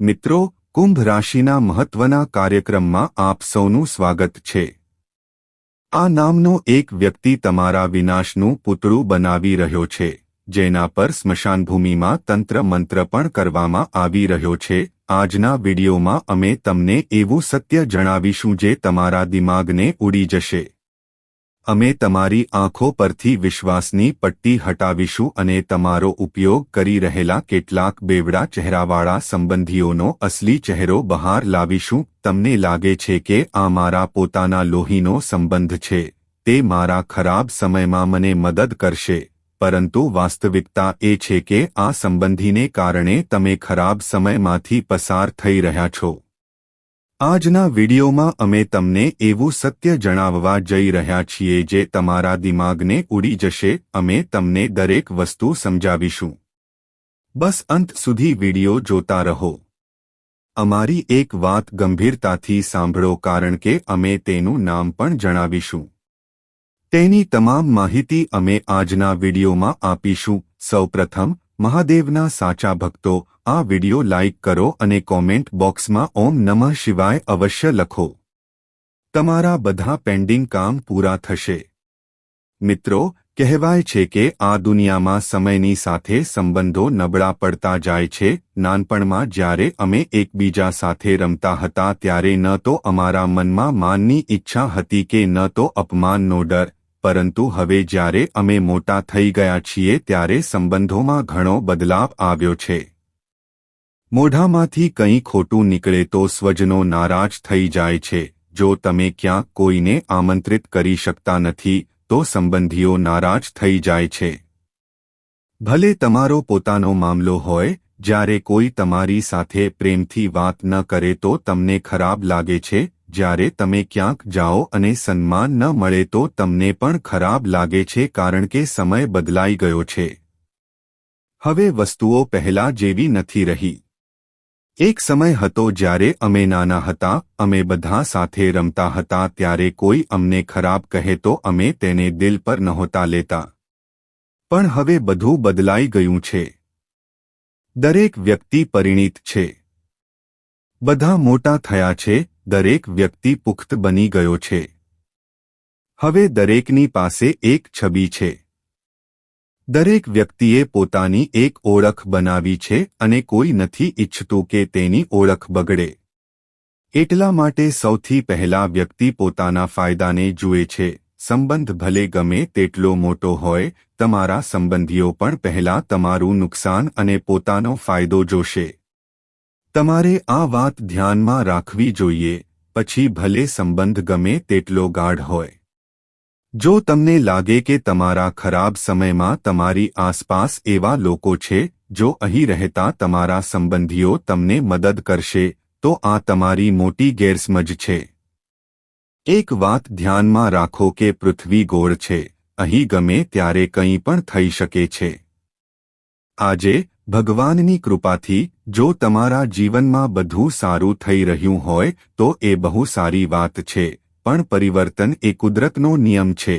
મિત્રો, કુંભ રાશિના મહત્વના કાર્યક્રમમાં આપ સૌનું સ્વાગત છે. આ નામનો એક વ્યક્તિ તમારા વિનાશનું પુતળું બનાવી રહ્યો છે, જેના પર સ્મશાનભૂમિમાં તંત્ર મંત્ર પણ કરવામાં આવી રહ્યો છે. આજના વિડીયોમાં અમે તમને એવું સત્ય જણાવીશું જે તમારા દિમાગને ઉડી જશે. અમે તમારી આંખો પરથી વિશ્વાસની પટ્ટી હટાવીશું અને તમારો ઉપયોગ કરી રહેલા કેટલાક બેવડા ચહેરાવાળા સંબંધીઓનો અસલી ચહેરો બહાર લાવીશું. તમને લાગે છે કે આ મારા પોતાના લોહીનો સંબંધ છે. તે મારા ખરાબ સમયમાં મને મદદ કરશે. પરંતુ વાસ્તવિકતા એ છે કે આ સંબંધીને કારણે તમે ખરાબ સમયમાંથી પસાર થઈ રહ્યા છો. આજના વિડીયોમાં અમે તમને એવું સત્ય જણાવવા જઈ રહ્યા છીએ જે તમારા દિમાગને ઉડી જશે, અમે તમને દરેક વસ્તુ સમજાવીશું. બસ અંત સુધી વીડિયો જોતા રહો. અમારી એક વાત ગંભીરતાથી સાંભળો કારણ કે અમે તેનું નામ પણ જણાવીશું. તેની તમામ માહિતી અમે આજના વિડીયોમાં આપીશું. સૌપ્રથમ, મહાદેવના સાચા ભક્તો આ વિડિયો લાઇક કરો અને કોમેન્ટ બોક્સમાં ઓમ નમઃ શિવાય અવશ્ય લખો. તમારા બધા પેન્ડિંગ કામ પૂરા થશે. મિત્રો, કહેવાય છે કે આ દુનિયામાં સમયની સાથે સંબંધો નબળા પડતા જાય છે. નાનપણમાં જ્યારે અમે એકબીજા સાથે રમતા હતા ત્યારે ન તો અમારા મનમાં માનની ઈચ્છા હતી કે ન તો અપમાનનો ડર. પરંતુ હવે જ્યારે અમે મોટા થઈ ગયા છીએ ત્યારે સંબંધોમાં ઘણો બદલાવ આવ્યો છે. મોઢામાંથી કંઈ ખોટું નીકળે તો સ્વજનો નારાજ થઈ જાય છે. જો તમે ક્યાંક કોઈને આમંત્રિત કરી શકતા નથી, તો સંબંધીઓ નારાજ થઈ જાય છે. ભલે તમારો પોતાનો મામલો હોય, જ્યારે કોઈ તમારી સાથે પ્રેમથી વાત ન કરે તો તમને ખરાબ લાગે છે. જ્યારે તમે ક્યાંક જાઓ અને સન્માન ન મળે તો તમને પણ ખરાબ લાગે છે કારણ કે સમય બદલાઈ ગયો છે. હવે વસ્તુઓ પહેલા જેવી નથી રહી. એક સમય હતો જ્યારે અમે નાના હતા, અમે બધા સાથે રમતા હતા, ત્યારે કોઈ અમને ખરાબ કહે તો અમે તેને દિલ પર નહોતા લેતા. પણ હવે બધું બદલાઈ ગયું છે. દરેક વ્યક્તિ પરિણીત છે. બધા મોટા થયા છે, દરેક વ્યક્તિ પુખ્ત બની ગયો છે. હવે દરેકની પાસે એક છબી છે. દરેક વ્યક્તિએ પોતાની એક ઓળખ બનાવી છે અને કોઈ નથી ઇચ્છતું કે તેની ઓળખ બગડે. એટલા માટે સૌથી પહેલા વ્યક્તિ પોતાના ફાયદાને જુએ છે. સંબંધ ભલે ગમે તેટલો મોટો હોય, તમારા સંબંધીઓ પણ પહેલા તમારું નુકસાન અને પોતાનો ફાયદો જોશે. તમારે આ વાત ધ્યાનમાં રાખવી જોઈએ, પછી ભલે સંબંધ ગમે તેટલો ગાઢ હોય. જો તમને લાગે કે તમારા ખરાબ સમયમાં તમારી આસપાસ એવા લોકો છે, જો અહીં રહેતા તમારા સંબંધીઓ તમને મદદ કરશે, તો આ તમારી મોટી ગેરસમજ છે. એક વાત ધ્યાનમાં રાખો કે પૃથ્વી ગોળ છે, અહીં ગમે ત્યારે કંઈ પણ થઈ શકે છે. આજે, ભગવાનની કૃપાથી, જો તમારા જીવનમાં બધું સારું થઈ રહ્યું હોય, તો એ બહુ સારી વાત છે. પણ પરિવર્તન એ કુદરતનો નિયમ છે.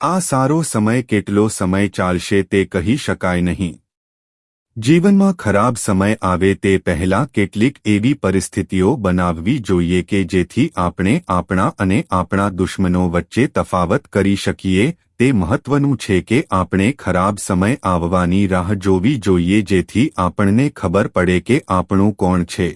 આ સારો સમય કેટલો સમય ચાલશે તે કહી શકાય નહીં. જીવનમાં ખરાબ સમય આવે તે પહેલા કેટલીક એવી પરિસ્થિતિઓ બનાવવી જોઈએ કે જેથી આપણે આપણા અને આપણા દુશ્મનો વચ્ચે તફાવત કરી શકીએ, તે મહત્વનું છે કે આપણે ખરાબ સમય આવવાની રાહ જોવી જોઈએ જેથી આપણને ખબર પડે કે આપણું કોણ છે.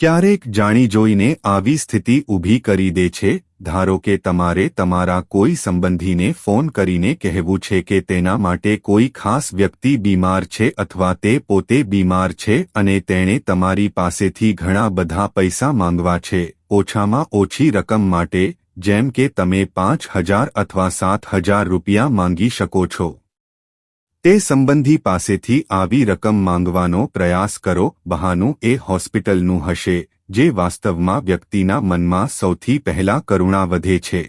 ક્યારેક જાણી જોઈને આવી સ્થિતિ ઊભી કરી દે છે, ધારો કે તમારે તમારા કોઈ સંબંધીને ફોન કરીને કહેવું છે કે તેના માટે કોઈ ખાસ વ્યક્તિ બીમાર છે અથવા તે પોતે બીમાર છે અને તેણે તમારી પાસેથી ઘણા બધા પૈસા માંગવા છે, ઓછામાં ઓછી રકમ માટે, જેમ કે તમે પાંચ હજાર અથવા સાત હજાર રૂપિયા માંગી શકો છો. તે સંબંધી પાસેથી આવી રકમ માંગવાનો પ્રયાસ કરો. બહાનું એ હોસ્પિટલનું હશે, જે વાસ્તવમાં વ્યક્તિના મનમાં સૌથી પહેલા કરુણા વધે છે.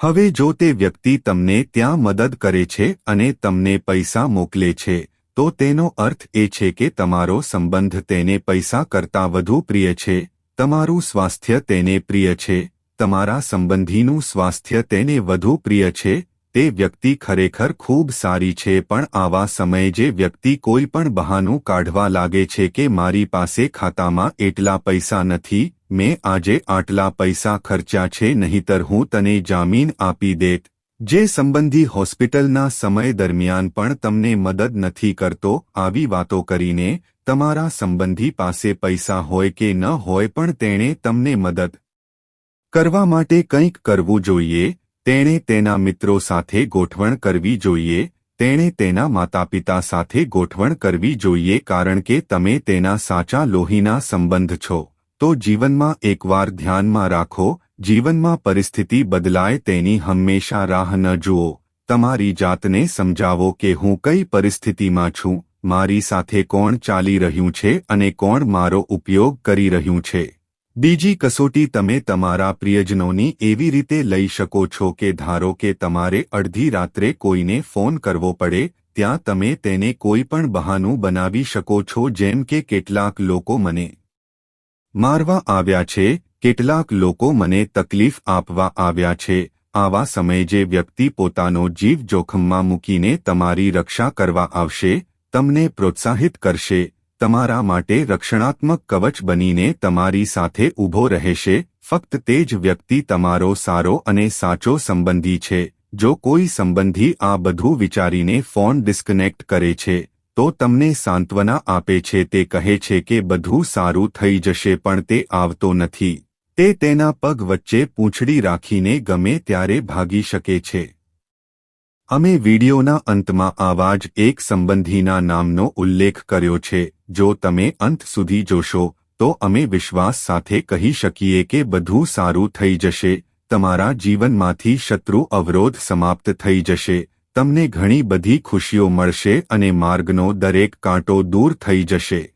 હવે જો તે વ્યક્તિ તમને ત્યાં મદદ કરે છે અને તમને પૈસા મોકલે છે, તો તેનો અર્થ એ છે કે તમારો સંબંધ તેને પૈસા કરતાં વધુ પ્રિય છે, તમારું સ્વાસ્થ્ય તેને પ્રિય છે, તમારા સંબંધીનું સ્વાસ્થ્ય તેને વધુ પ્રિય છે તે વ્યક્તિ ખરેખર ખૂબ સારી છે પણ આવા સમયે જે વ્યક્તિ કોઈ પણ બહાનું કાઢવા લાગે છે કે મારી પાસે ખાતામાં એટલા પૈસા નથી, મેં આજે આટલા પૈસા ખર્ચ્યા છે નહીંતર હું તને જામીન આપી દેત. જે સંબંધી હોસ્પિટલના સમય દરમિયાન પણ તમને મદદ નથી કરતો, આવી વાતો કરીને તમારા સંબંધી પાસે પૈસા હોય કે ન હોય પણ તેણે તમને મદદ કરવા માટે કંઈક કરવું જોઈએ તેણે તેના મિત્રો સાથે ગોઠવણ કરવી જોઈએ, તેણે તેના માતાપિતા સાથે ગોઠવણ કરવી જોઈએ કારણ કે તમે તેના સાચા લોહીના સંબંધ છો. તો જીવનમાં એકવાર ધ્યાનમાં રાખો, જીવનમાં પરિસ્થિતિ બદલાય તેની હંમેશા રાહ ન જુઓ. તમારી જાતને સમજાવો કે હું કઈ પરિસ્થિતિમાં છું, મારી સાથે કોણ ચાલી રહ્યું છે અને કોણ મારો ઉપયોગ કરી રહ્યું છે. બીજી કસોટી તમે તમારા પ્રિયજનોની એવી રીતે લઈ શકો છો કે ધારો કે તમારે અડધી રાત્રે કોઈને ફોન કરવો પડે, ત્યાં તમે તેને કોઈ પણ બહાનું બનાવી શકો છો જેમ કે કેટલાક લોકો મને મારવા આવ્યા છે, કેટલાક લોકો મને તકલીફ આપવા આવ્યા છે, આવા સમયે જે વ્યક્તિ પોતાનો જીવ જોખમમાં મૂકીને તમારી રક્ષા કરવા આવશે, તમને પ્રોત્સાહિત કરશે. તમારા માટે રક્ષણાત્મક કવચ બનીને તમારી સાથે ઊભો રહેશે, ફક્ત તે જ વ્યક્તિ તમારો સારો અને સાચો સંબંધી છે. જો કોઈ સંબંધી આ બધું વિચારીને ફોન ડિસ્કનેક્ટ કરે છે, તો તમને સાંત્વના આપે છે, તે કહે છે કે બધું સારું થઈ જશે, પણ તે આવતો નથી. તે તેના પગ વચ્ચે પૂંછડી રાખીને ગમે ત્યારે ભાગી શકે છે. અમે વિડીયોના અંતમાં આવા જ એક સંબંધીના નામનો ઉલ્લેખ કર્યો છે. જો તમે અંત સુધી જોશો, તો અમે વિશ્વાસ સાથે કહી શકીએ કે બધું સારું થઈ જશે. તમારા જીવનમાંથી શત્રુ અવરોધ સમાપ્ત થઈ જશે. તમને ઘણી બધી ખુશીઓ મળશે અને માર્ગનો દરેક કાંટો દૂર થઈ જશે.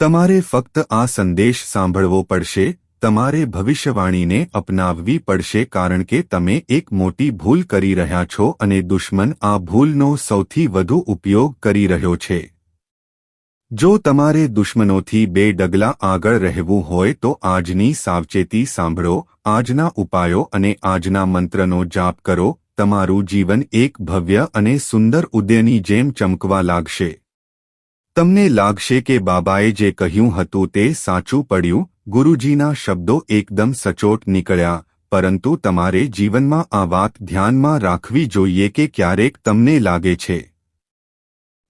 તમારે ફક્ત આ સંદેશ સાંભળવો પડશે. તમારે ભવિષ્યવાણીને અપનાવવી પડશે કારણ કે તમે એક મોટી ભૂલ કરી રહ્યા છો અને દુશ્મન આ ભૂલનો સૌથી વધુ ઉપયોગ કરી રહ્યો છે. જો તમારે દુશ્મનોથી બે ડગલા આગળ રહેવું હોય તો આજની સાવચેતી સાંભળો, આજના ઉપાયો અને આજના મંત્રનો જાપ કરો, તમારું જીવન એક ભવ્ય અને સુંદર ઉદયની જેમ ચમકવા લાગશે. તમને લાગશે કે બાબાએ જે કહ્યું હતું તે સાચું પડ્યું ગુરુજીના શબ્દો એકદમ સચોટ નીકળ્યા, પરંતુ તમારે જીવનમાં આ વાત ધ્યાનમાં રાખવી જોઈએ કે ક્યારેક તમને લાગે છે.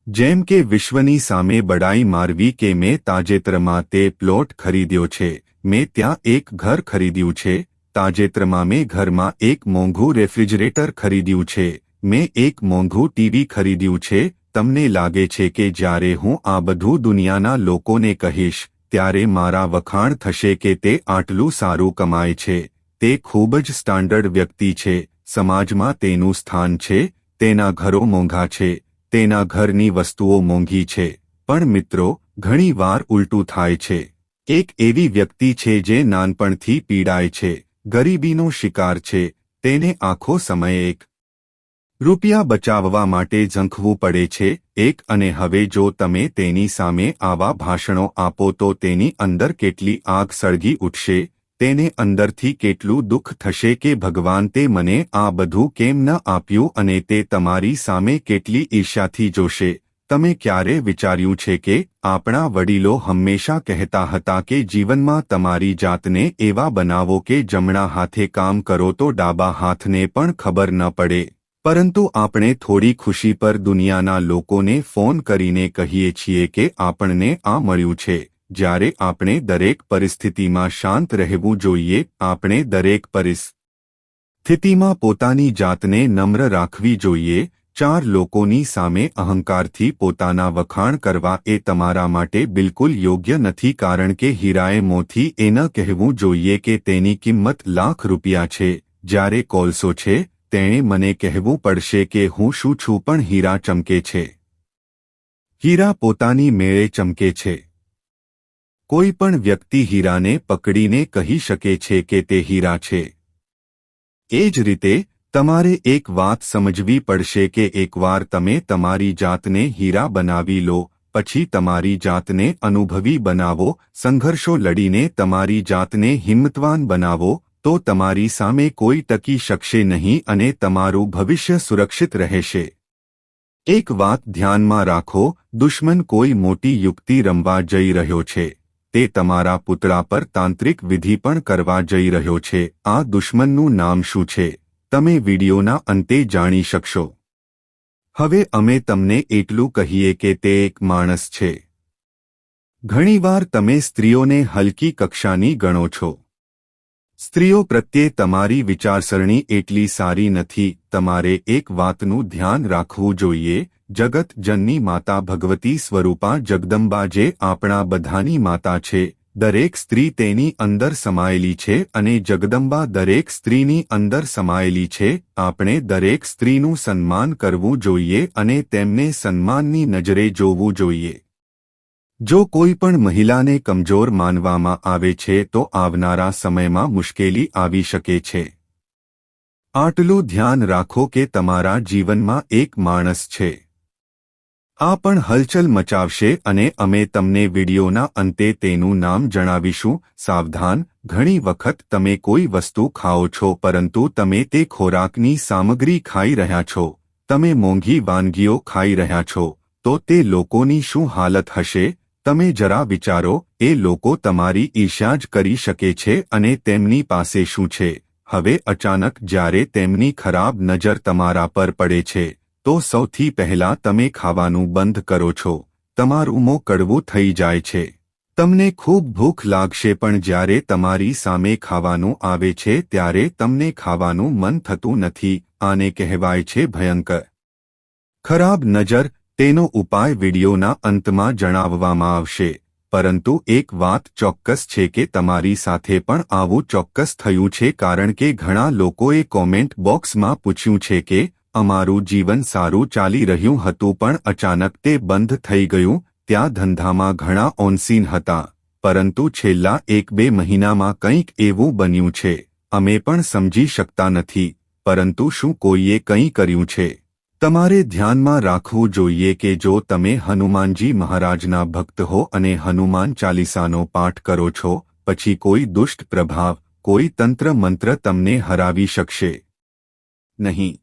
જેમ કે વિશ્વની સામે બડાઈ મારવી કે મેં તાજેતરમાં તે પ્લોટ ખરીદ્યો છે, મેં ત્યાં એક ઘર ખરીદ્યું છે, તાજેતરમાં મેં ઘરમાં એક મોંઘું રેફ્રિજરેટર ખરીદ્યું છે, મેં એક મોંઘું ટીવી ખરીદ્યું છે, તમને લાગે છે કે જ્યારે હું આ બધું દુનિયાના લોકોને કહીશ ત્યારે મારા વખાણ થશે કે તે આટલું સારું કમાય છે, તે ખૂબ જ સ્ટાન્ડર્ડ વ્યક્તિ છે, સમાજમાં તેનું સ્થાન છે, તેના ઘરો મોંઘા છે, તેના ઘરની વસ્તુઓ મોંઘી છે, પણ મિત્રો, ઘણી વાર ઉલટું થાય છે. એક એવી વ્યક્તિ છે જે નાનપણથી પીડાય છે, ગરીબીનો શિકાર છે, તેને આખો સમય એક રૂપિયા બચાવવા માટે ઝંખવું પડે છે, એક અને હવે જો તમે તેની સામે આવા ભાષણો આપો તો તેની અંદર કેટલી આગ સળગી ઉઠશે, તેને અંદરથી કેટલું દુઃખ થશે કે ભગવાન તે મને આ બધું કેમ ન આપ્યું અને તે તમારી સામે કેટલી ઈર્ષ્યાથી જોશે. તમે ક્યારે વિચાર્યું છે કે આપણા વડીલો હંમેશા કહેતા હતા કે જીવનમાં તમારી જાતને એવા બનાવો કે જમણા હાથે કામ કરો તો ડાબા હાથને પણ ખબર ન પડે. પરંતુ આપણે થોડી ખુશી પર દુનિયાના લોકોને ફોન કરીને કહીએ છીએ કે આપણને આ મળ્યું છે. જ્યારે આપણે દરેક પરિસ્થિતિમાં શાંત રહેવું જોઈએ, આપણે દરેક પરિસ્થિતિમાં પોતાની જાતને નમ્ર રાખવી જોઈએ. ચાર લોકોની સામે અહંકારથી પોતાના વખાણ કરવા એ તમારા માટે બિલકુલ યોગ્ય નથી કારણ કે હીરાએ મોથી એ કહેવું જોઈએ કે તેની કિંમત લાખ રૂપિયા છે. જ્યારે કોલસો છે તેણે મને કહેવું પડશે કે હું શું છું પણ હીરા ચમકે છે. હીરા પોતાની મેળે ચમકે છે. કોઈ પણ વ્યક્તિ હીરાને પકડીને કહી શકે છે કે તે હીરા છે. એ જ રીતે, તમારે એક વાત સમજવી પડશે કે એકવાર તમે તમારી જાતને હીરા બનાવી લો, પછી તમારી જાતને અનુભવી બનાવો, સંઘર્ષો લડીને તમારી જાતને હિંમતવાન બનાવો તો તમારી સામે કોઈ ટકી શકશે નહીં અને તમારું ભવિષ્ય સુરક્ષિત રહેશે. એક વાત ધ્યાનમાં રાખો, દુશ્મન કોઈ મોટી યુક્તિ રમવા જઈ રહ્યો છે. તે તમારા પુતળા પર તાંત્રિક વિધિ પણ કરવા જઈ રહ્યો છે. આ દુશ્મનનું નામ શું છે? તમે વિડિયોના અંતે જાણી શકશો. હવે અમે તમને એટલું કહીએ કે તે એક માણસ છે. ઘણીવાર તમે સ્ત્રીઓને હલકી કક્ષાની ગણો છો. સ્ત્રીઓ પ્રત્યે તમારી વિચારસરણી એટલી સારી નથી, તમારે એક વાતનું ધ્યાન રાખવું જોઈએ, જગત જનની માતા ભગવતી સ્વરૂપા જગદંબા જે આપણા બધાની માતા છે, દરેક સ્ત્રી તેની અંદર સમાયેલી છે અને જગદંબા દરેક સ્ત્રીની અંદર સમાયેલી છે, આપણે દરેક સ્ત્રીનું સન્માન કરવું જોઈએ અને તેમને સન્માનની નજરે જોવું જોઈએ. જો કોઈ પણ મહિલાને કમજોર માનવામાં આવે છે તો આવનારા સમયમાં મુશ્કેલી આવી શકે છે. આટલું ધ્યાન રાખો કે તમારા જીવનમાં એક માણસ છે. આ પણ હલચલ મચાવશે અને અમે તમને વિડિયોના અંતે તેનું નામ જણાવીશું. સાવધાન, ઘણી વખત તમે કોઈ વસ્તુ ખાઓ છો પરંતુ તમે તે ખોરાકની સામગ્રી ખાઈ રહ્યા છો. તમે મોંઘી વાનગીઓ ખાઈ રહ્યા છો, તો તે લોકોની શું હાલત હશે? તમે જરા વિચારો, એ લોકો તમારી ઈર્ષ્યા જ કરી શકે છે અને તેમની પાસે શું છે? હવે અચાનક જ્યારે તેમની ખરાબ નજર તમારા પર પડે છે, તો સૌથી પહેલા તમે ખાવાનું બંધ કરો છો. તમારું મો કડવું થઈ જાય છે. તમને ખૂબ ભૂખ લાગશે પણ જ્યારે તમારી સામે ખાવાનું આવે છે ત્યારે તમને ખાવાનું મન થતું નથી, આને કહેવાય છે ભયંકર. ખરાબ નજર તેનો ઉપાય વિડીયોના અંતમાં જણાવવામાં આવશે. પરંતુ એક વાત ચોક્કસ છે કે તમારી સાથે પણ આવું ચોક્કસ થયું છે કારણ કે ઘણા લોકોએ કોમેન્ટ બોક્સમાં પૂછ્યું છે કે, અમારું જીવન સારું ચાલી રહ્યું હતું પણ અચાનક તે બંધ થઈ ગયું, ત્યાં ધંધામાં ઘણા ઓનસીન હતા. પરંતુ છેલ્લા એક બે મહિનામાં કંઈક એવું બન્યું છે. અમે પણ સમજી શકતા નથી. પરંતુ શું કોઈએ કંઈ કર્યું છે? તમારે ધ્યાનમાં રાખવું જોઈએ કે જો તમે હનુમાનજી મહારાજના ભક્ત હો અને હનુમાન ચાલીસાનો પાઠ કરો છો, પછી કોઈ દુષ્ટ પ્રભાવ, કોઈ તંત્ર મંત્ર તમને હરાવી શકશે. નહીં.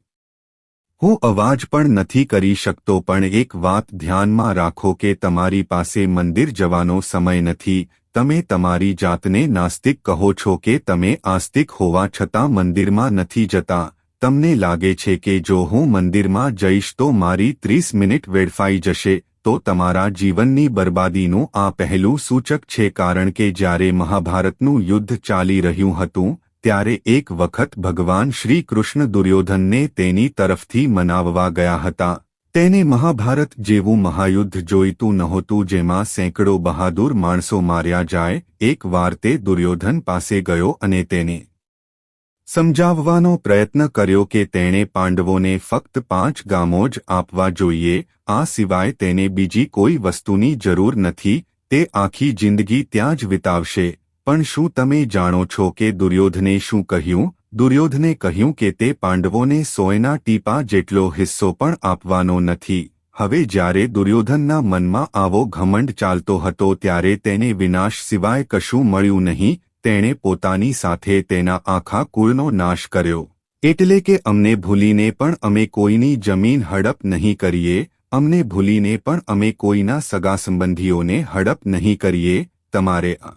હું અવાજ પણ નથી કરી શકતો, પણ એક વાત ધ્યાનમાં રાખો કે તમારી પાસે મંદિર જવાનો સમય નથી. તમે તમારી જાતને નાસ્તિક કહો છો કે તમે આસ્તિક હોવા છતાં મંદિરમાં નથી જતા. તમને લાગે છે કે જો હું મંદિરમાં જઈશ તો મારી ત્રીસ મિનિટ વેડફાઈ જશે, તો તમારા જીવનની બરબાદીનું આ પહેલું સૂચક છે. કારણ કે જ્યારે મહાભારતનું યુદ્ધ ચાલી રહ્યું હતું, ત્યારે એક વખત ભગવાન શ્રી કૃષ્ણ દુર્યોધનને તેની તરફથી મનાવવા ગયા હતા. તેને મહાભારત જેવું મહાયુદ્ધ જોઈતું નહોતું જેમાં સેંકડો બહાદુર માણસો માર્યા જાય. એક વાર તે દુર્યોધન પાસે ગયો અને તેને સમજાવવાનો પ્રયત્ન કર્યો કે તેણે પાંડવોને ફક્ત પાંચ ગામો જ આપવા જોઈએ, આ સિવાય તેને બીજી કોઈ વસ્તુની જરૂર નથી, તે આખી જિંદગી ત્યાં જ વિતાવશે. પણ શું તમે જાણો છો કે દુર્યોધને શું કહ્યું? દુર્યોધને કહ્યું કે તે પાંડવોને સોયના ટીપા જેટલો હિસ્સો પણ આપવાનો નથી. હવે જ્યારે દુર્યોધનના મનમાં આવો ઘમંડ ચાલતો હતો ત્યારે તેને વિનાશ સિવાય કશું મળ્યું નહીં તેણે પોતાની સાથે તેના આખા કુળનો નાશ કર્યો. એટલે કે અમને ભૂલીને પણ અમે કોઈની જમીન હડપ નહીં કરીએ, અમને ભૂલીને પણ અમે કોઈના સગા સંબંધીઓને હડપ નહીં કરીએ, તમારે આ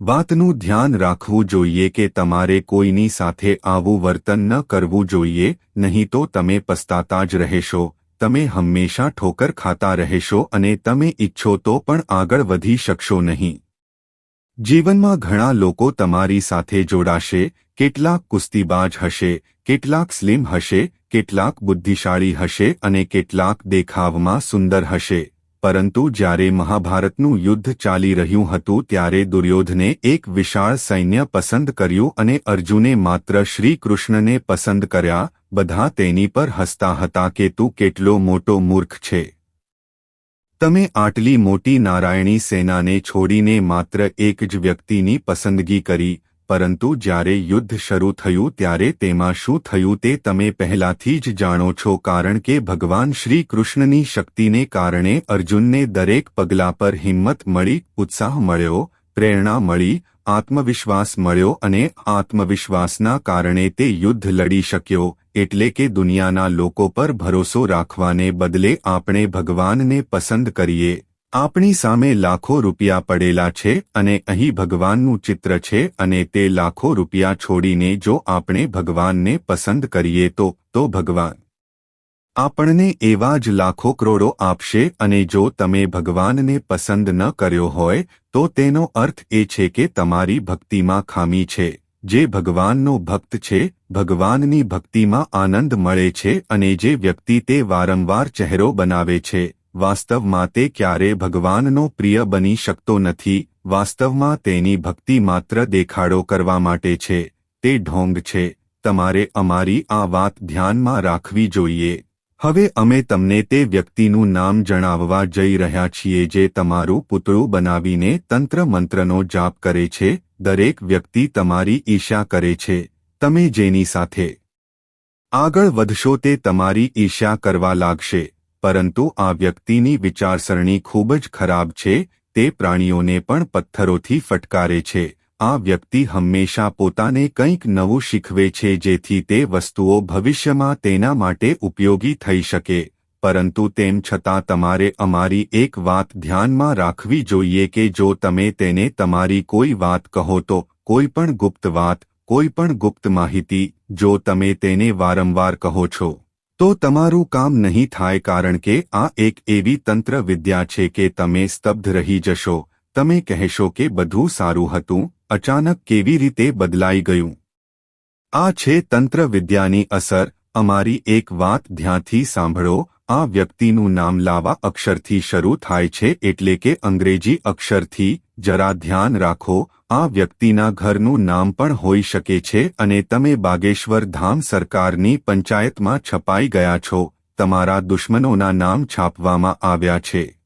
વાતનું ધ્યાન રાખવું જોઈએ કે તમારે કોઈની સાથે આવું વર્તન ન કરવું જોઈએ, નહીં તો તમે પસ્તાતા જ રહેશો, તમે હંમેશા ઠોકર ખાતા રહેશો અને તમે ઈચ્છો તો પણ આગળ વધી શકશો નહીં. જીવનમાં ઘણા લોકો તમારી સાથે જોડાશે, કેટલાક કુસ્તીબાજ હશે, કેટલાક સ્લિમ હશે, કેટલાક બુદ્ધિશાળી હશે અને કેટલાક દેખાવમાં સુંદર હશે. પરંતુ જ્યારે મહાભારતનું યુદ્ધ ચાલી રહ્યું હતું ત્યારે દુર્યોધને એક વિશાળ સૈન્ય પસંદ કર્યું અને અર્જુને માત્ર શ્રીકૃષ્ણને પસંદ કર્યા, બધા તેની પર હસતા હતા કે તું કેટલો મોટો મૂર્ખ છે. તમે આટલી મોટી નારાયણી સેનાને છોડીને માત્ર એક જ વ્યક્તિની પસંદગી કરી, પરંતુ જ્યારે યુદ્ધ શરૂ થયું ત્યારે તેમાં શું થયું તે તમે પહેલાથી જ જાણો છો કારણ કે ભગવાન શ્રી કૃષ્ણની શક્તિને કારણે અર્જુનને દરેક પગલા પર હિંમત મળી, ઉત્સાહ મળ્યો, પ્રેરણા મળી આત્મવિશ્વાસ મળ્યો અને આત્મવિશ્વાસના કારણે તે યુદ્ધ લડી શક્યો, એટલે કે દુનિયાના લોકો પર ભરોસો રાખવાને બદલે આપણે ભગવાનને પસંદ કરીએ. આપણી સામે લાખો રૂપિયા પડેલા છે અને અહીં ભગવાનનું ચિત્ર છે અને તે લાખો રૂપિયા છોડીને જો આપણે ભગવાનને પસંદ કરીએ તો તો ભગવાન આપણને એવા જ લાખો કરોડો આપશે અને જો તમે ભગવાનને પસંદ ન કર્યો હોય, તો તેનો અર્થ એ છે કે તમારી ભક્તિમાં ખામી છે. જે ભગવાનનો ભક્ત છે, ભગવાનની ભક્તિમાં આનંદ મળે છે અને જે વ્યક્તિ તે વારંવાર ચહેરો બનાવે છે, વાસ્તવમાં તે ક્યારે ભગવાનનો પ્રિય બની શકતો નથી, વાસ્તવમાં તેની ભક્તિ માત્ર દેખાડો કરવા માટે છે. તે ઢોંગ છે. તમારે અમારી આ વાત ધ્યાનમાં રાખવી જોઈએ. હવે અમે તમને તે વ્યક્તિનું નામ જણાવવા જઈ રહ્યા છીએ જે તમારું પુતળું બનાવીને તંત્ર મંત્રનો જાપ કરે છે, દરેક વ્યક્તિ તમારી ઈર્ષ્યા કરે છે, તમે જેની સાથે આગળ વધશો તે તમારી ઈર્ષ્યા કરવા લાગશે, પરંતુ આ વ્યક્તિની વિચારસરણી ખૂબ જ ખરાબ છે, તે પ્રાણીઓને પણ પથ્થરોથી ફટકારે છે. આ વ્યક્તિ હંમેશા પોતાને કંઈક નવું શીખવે છે જેથી તે વસ્તુઓ ભવિષ્યમાં તેના માટે ઉપયોગી થઈ શકે, પરંતુ તેમ છતાં તમારે અમારી એક વાત ધ્યાનમાં રાખવી જોઈએ કે જો તમે તેને તમારી કોઈ વાત કહો તો, કોઈ પણ ગુપ્ત વાત, કોઈ પણ ગુપ્ત માહિતી, જો તમે તેને વારંવાર કહો છો, તો તમારું કામ નહીં થાય કારણ કે આ એક એવી તંત્ર વિદ્યા છે કે તમે સ્તબ્ધ રહી જશો તમે કહેશો કે બધું સારું હતું, અચાનક કેવી રીતે બદલાઈ ગયું? આ છે તંત્ર વિદ્યાની અસર, અમારી એક વાત ધ્યાનથી સાંભળો, આ વ્યક્તિનું નામ લાવા અક્ષરથી શરૂ થાય છે એટલે કે અંગ્રેજી અક્ષરથી, જરા ધ્યાન રાખો, આ વ્યક્તિના ઘરનું નામ પણ હોઈ શકે છે અને તમે બાગેશ્વર ધામ સરકારની પંચાયતમાં છપાઈ ગયા છો, તમારા દુશ્મનોના નામ છાપવામાં આવ્યા છે.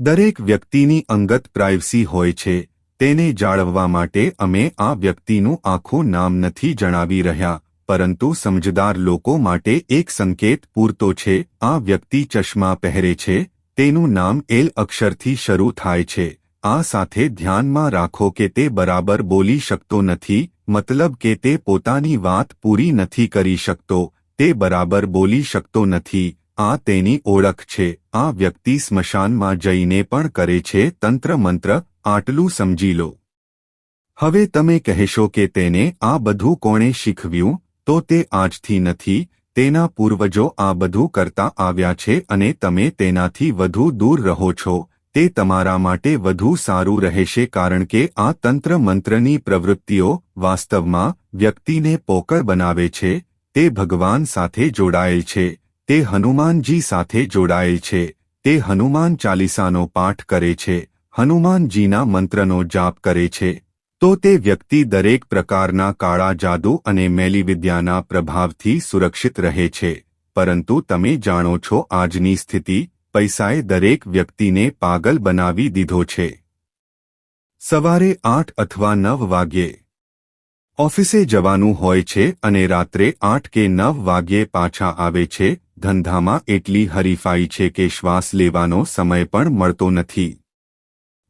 દરેક વ્યક્તિની અંગત પ્રાઇવસી હોય છે, તેને જાળવવા માટે અમે આ વ્યક્તિનું આખું નામ નથી જણાવી રહ્યા, પરંતુ સમજદાર લોકો માટે એક સંકેત પૂરતો છે, આ વ્યક્તિ ચશ્મા પહેરે છે, તેનું નામ એલ અક્ષરથી શરૂ થાય છે, આ સાથે ધ્યાનમાં રાખો કે તે બરાબર બોલી શકતો નથી, મતલબ કે તે પોતાની વાત પૂરી નથી કરી શકતો, તે બરાબર બોલી શકતો નથી આ તેની ઓળખ છે. આ વ્યક્તિ સ્મશાનમાં જઈને પણ કરે છે. તંત્ર મંત્ર, આટલું સમજી લો. હવે તમે કહેશો કે તેને આ બધું કોણે શીખવ્યું? તો તે આજથી નથી. તેના પૂર્વજો આ બધું કરતા આવ્યા છે અને તમે તેનાથી વધુ દૂર રહો છો. તે તમારા માટે વધુ સારું રહેશે કારણ કે આ તંત્ર મંત્રની પ્રવૃત્તિઓ વાસ્તવમાં વ્યક્તિને પોકળ બનાવે છે. તે ભગવાન સાથે જોડાયેલ છે. તે હનુમાનજી સાથે જોડાય છે. તે હનુમાન ચાલીસાનો પાઠ કરે છે. હનુમાનજીના મંત્રનો જાપ કરે છે. તો તે વ્યક્તિ દરેક પ્રકારના કાળા જાદુ અને મેલી વિદ્યાના પ્રભાવથી સુરક્ષિત રહે છે. પરંતુ તમે જાણો છો આજની સ્થિતિ, પૈસાએ દરેક વ્યક્તિને પાગલ બનાવી દીધો છે. સવારે આઠ અથવા નવ વાગ્યે ઓફિસે જવાનું હોય છે અને રાત્રે આઠ કે નવ વાગ્યે પાછા આવે છે, ધંધામાં એટલી હરીફાઈ છે કે શ્વાસ લેવાનો સમય પણ મળતો નથી.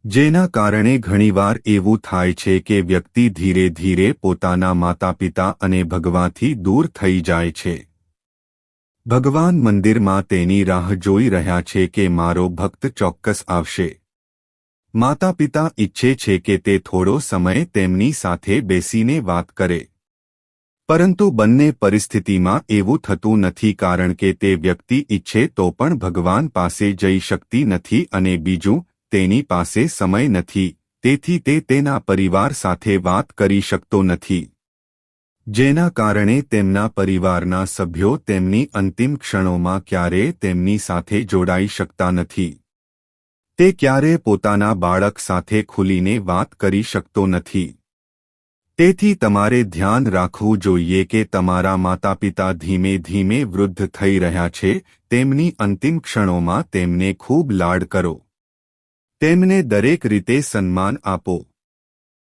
જેના કારણે ઘણીવાર એવું થાય છે કે વ્યક્તિ ધીરે ધીરે પોતાના માતાપિતા અને ભગવાનથી દૂર થઈ જાય છે. ભગવાન મંદિરમાં તેની રાહ જોઈ રહ્યા છે કે મારો ભક્ત ચોક્કસ આવશે. માતા પિતા ઈચ્છે છે કે તે થોડો સમય તેમની સાથે બેસીને વાત કરે. પરંતુ બંને પરિસ્થિતિમાં એવું થતું નથી કારણ કે તે વ્યક્તિ ઈચ્છે તો પણ ભગવાન પાસે જઈ શકતી નથી અને બીજું, તેની પાસે સમય નથી, તેથી તે તેના પરિવાર સાથે વાત કરી શકતો નથી. જેના કારણે તેમના પરિવારના સભ્યો તેમની અંતિમ ક્ષણોમાં ક્યારેય તેમની સાથે જોડાઈ શકતા નથી. તે ક્યારે પોતાના બાળક સાથે ખુલીને વાત કરી શકતો નથી. તેથી તમારે ધ્યાન રાખવું જોઈએ કે તમારા માતાપિતા ધીમે ધીમે વૃદ્ધ થઈ રહ્યા છે, તેમની અંતિમ ક્ષણોમાં તેમને ખૂબ લાડ કરો. તેમને દરેક રીતે સન્માન આપો.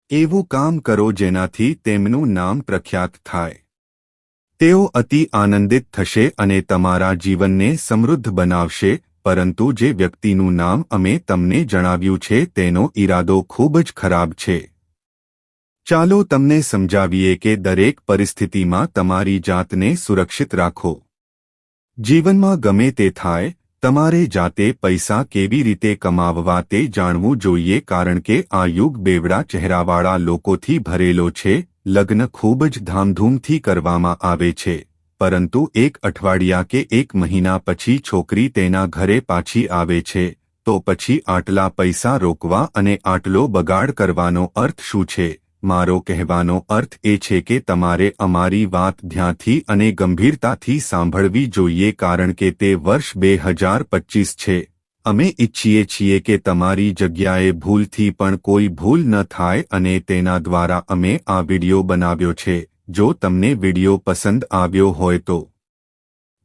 એવું કામ કરો જેનાથી તેમનું નામ પ્રખ્યાત થાય. તેઓ અતિ આનંદિત થશે અને તમારા જીવનને સમૃદ્ધ બનાવશે પરંતુ જે વ્યક્તિનું નામ અમે તમને જણાવ્યું છે તેનો ઈરાદો ખૂબ જ ખરાબ છે. ચાલો તમને સમજાવીએ કે દરેક પરિસ્થિતિમાં તમારી જાતને સુરક્ષિત રાખો. જીવનમાં ગમે તે થાય, તમારે જાતે પૈસા કેવી રીતે કમાવવા તે જાણવું જોઈએ કારણ કે આ યુગ બેવડા ચહેરાવાળા લોકોથી ભરેલો છે, લગ્ન ખૂબ જ ધામધૂમથી કરવામાં આવે છે. પરંતુ એક અઠવાડિયા કે એક મહિના પછી છોકરી તેના ઘરે પાછી આવે છે, તો પછી આટલા પૈસા રોકવા અને આટલો બગાડ કરવાનો અર્થ શું છે? મારો કહેવાનો અર્થ એ છે કે તમારે અમારી વાત ધ્યાનથી અને ગંભીરતાથી સાંભળવી જોઈએ કારણ કે તે વર્ષ બે હજાર પચીસ છે. અમે ઈચ્છીએ છીએ કે તમારી જગ્યાએ ભૂલથી પણ કોઈ ભૂલ ન થાય અને તેના દ્વારા અમે આ વિડિયો બનાવ્યો છે. જો તમને વિડિયો પસંદ આવ્યો હોય તો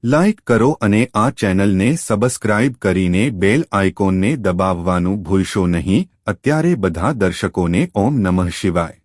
લાઇક કરો અને આ ચેનલને સબસ્ક્રાઇબ કરીને બેલ આઇકોનને દબાવવાનું ભૂલશો નહીં. અત્યારે બધા દર્શકોને ઓમ નમઃ શિવાય.